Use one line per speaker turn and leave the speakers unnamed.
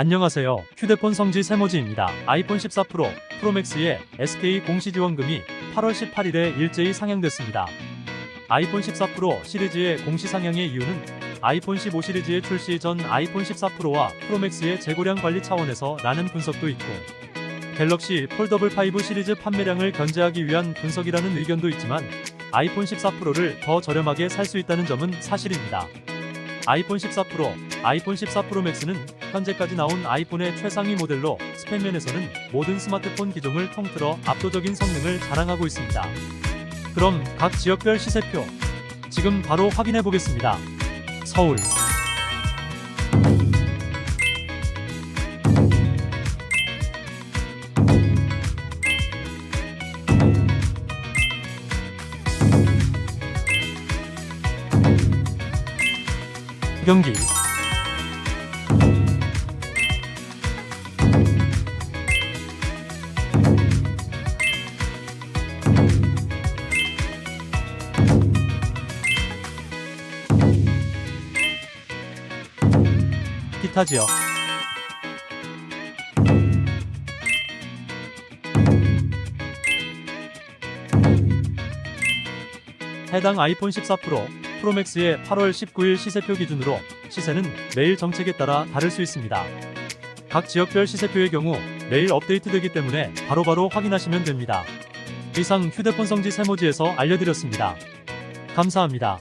안녕하세요. 휴대폰 성지 세모지입니다. 아이폰 14 프로, 프로맥스의 SK 공시 지원금이 8월 18일에 일제히 상향됐습니다. 아이폰 14 프로 시리즈의 공시 상향의 이유는 아이폰 15 시리즈의 출시 전 아이폰 14 프로와 프로맥스의 재고량 관리 차원에서 라는 분석도 있고 갤럭시 폴더블 5 시리즈 판매량을 견제하기 위한 분석이라는 의견도 있지만 아이폰 14 프로를 더 저렴하게 살 수 있다는 점은 사실입니다. 아이폰 14 프로, 아이폰 14 프로 맥스는 현재까지 나온 아이폰의 최상위 모델로 스펙면에서는 모든 스마트폰 기종을 통틀어 압도적인 성능을 자랑하고 있습니다. 그럼 각 지역별 시세표 지금 바로 확인해 보겠습니다. 서울 경기 기타 지역 해당 아이폰 14 프로, 프로맥스의 8월 19일 시세표 기준으로 시세는 매일 정책에 따라 다를 수 있습니다. 각 지역별 시세표의 경우 매일 업데이트되기 때문에 바로바로 확인하시면 됩니다. 이상 휴대폰 성지 세모지에서 알려드렸습니다. 감사합니다.